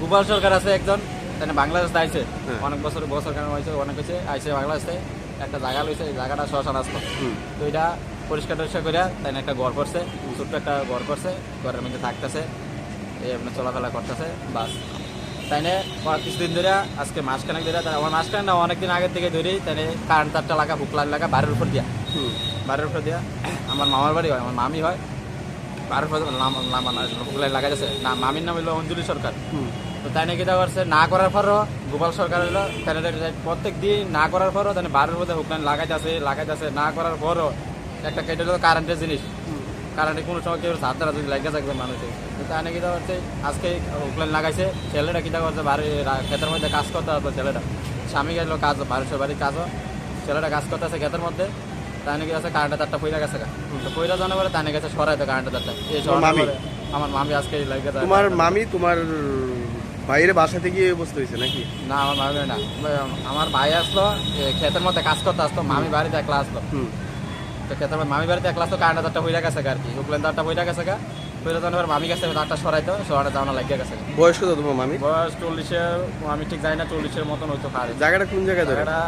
গোপাল সরকার আছে একজন তাই বাংলাদেশ আইছে হ্যাঁ। অনেক বছর বছর কেন হয়েছে অনেক হয়েছে আইসে বাংলাদেশে একটা জায়গা লইছে এই জায়গাটা শ্মশান আসতো। তো এটা পরিষ্কার টরিষ্কার করে তাই একটা ঘর করছে ছোট্ট একটা ঘর করছে ঘরের মধ্যে থাকতেছে এই আপনার চলাফেরা করতেছে বাস তাই নিয়ে কিছুদিন ধরে আজকে মাসখানেক ধরে তাই আমার মাসখানেক না অনেকদিন আগের থেকে ধরেই তাই নিয়ে কারেন্ট তারটা লাগা হুকলার লাগা বাড়ির উপর দিয়া। বাড়ির উপর দিয়া। আমার মামার বাড়ি হয় আমার মামি হয়। বাড়ির উপর হুকলাই লাগা যাচ্ছে না মামির নাম হলো অঞ্জলি সরকার। তো তাই নাকি করছে না করার পরও গোপাল সরকার হলো তাই প্রত্যেক দিন না করার পরও তাই বাড়ির মধ্যে হুকলাইন লাগাইতেছে লাগাইতেছে না করার পরও একটা কেটে হলো কারেন্টের জিনিস। কারেন্টে কোনো সময় কেউ হাত যদি লাগিয়ে থাকবে মানুষের তো তাই নাকি দেওয়া করছে আজকে হুকলাইন লাগাইছে ছেলেটা কিটা করছে বাড়ি ক্ষেতের মধ্যে কাজ করতে হবে ছেলেটা। স্বামী গেল কাজ বাড়ির বাড়ির কাজও। ছেলেটা কাজ করতেছে ক্ষেতের মধ্যে তাই নাকি আছে কারেন্টের তারটা পইরা গেছে। তো পইরা জানা পরে নাকি গেছে সরাইতে কারেন্টের তারটা। এই মামি? আমার মামি আজকে লাগিয়ে তোমার মামি তোমার বাইরে বাসাতে গিয়ে বসতে হয়েছে নাকি? না আমার মামি না। আমার ভাই আসলো ক্ষেতের মধ্যে কাজ করতে আসতো মামি বাড়িতে একলা আসলো। তো মামি বাড়িতে একলা তো কারেন্ট তারটা হইয়া গেছে আর কি। উকলেন তারটা হইয়া গেছে গা হইলে তখন মামি গেছে তারটা সরাইতো সরাটা যাওয়া লাগিয়ে গেছে। বয়স কত তোমার মামি? বয়স চল্লিশের আমি ঠিক জানি না চল্লিশের মতন হইতো পারে জায়গাটা কোন জায়গায় জায়গাটা